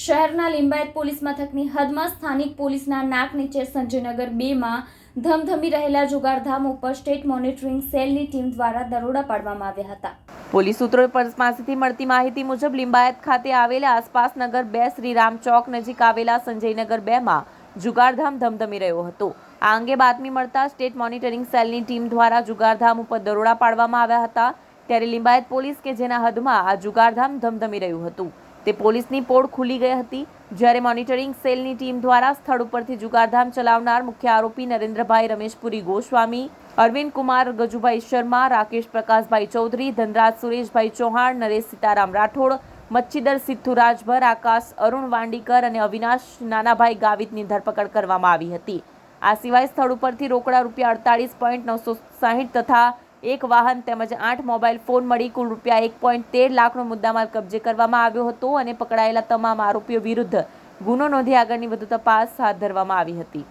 શહેરના લિંબાયત પોલીસ મથકની હદમાં સ્થાનિક પોલીસના નાક નીચે સંજયનગર બેમાં ધમધમી રહેલા જુગારધામ ઉપર સ્ટેટ મોનિટરિંગ સેલની ટીમ દ્વારા દરોડા પાડવામાં આવ્યા હતા. પોલીસ સૂત્રો પાસેથી મળતી માહિતી મુજબ લિંબાયત ખાતે આવેલા આસપાસ નગર બે શ્રીરામ ચોક નજીક આવેલા સંજયનગર બેમાં જુગારધામ ધમધમી રહ્યો હતો. આ અંગે બાતમી મળતા સ્ટેટ મોનિટરિંગ સેલની ટીમ દ્વારા જુગારધામ ઉપર દરોડા પાડવામાં આવ્યા હતા. ત્યારે લિંબાયત પોલીસ કે જેના હદમાં આ જુગારધામ ધમધમી રહ્યું હતું. તે પોલીસની પોળ ખુલી ગઈ હતી, જ્યારે મોનિટરિંગ સેલની ટીમ દ્વારા સ્થળ ઉપરથી જુગારધામ ચલાવનાર મુખ્ય આરોપી નરેન્દ્રભાઈ રમેશપુરી ગોસ્વામી, અરવિંદ કુમાર ગજુભાઈ શર્મા, રાકેશ પ્રકાશભાઈ ચૌધરી, ધનરાજ સુરેશભાઈ ચૌહાણ, નરેશ સીતારામ રાઠોડ, મચ્છીદર સિદ્ધુ રાજભર, આકાશ અરુણ વાંડીકર અને અવિનાશ નાનાભાઈ ગાવિતની ધરપકડ કરવામાં આવી હતી. આ સિવાય સ્થળ ઉપરથી રોકડા રૂપિયા અડતાળીસ પોઈન્ટ નવસો સાહીઠ તથા એક વાહન તેમજ આઠ મોબાઈલ ફોન મળી કુલ રૂપિયા એક પોઈન્ટ તેર લાખનો મુદ્દામાલ કબજે કરવામાં આવ્યો હતો અને પકડાયેલા તમામ આરોપીઓ વિરુદ્ધ ગુનો નોંધી આગળની વધુ તપાસ હાથ ધરવામાં આવી હતી.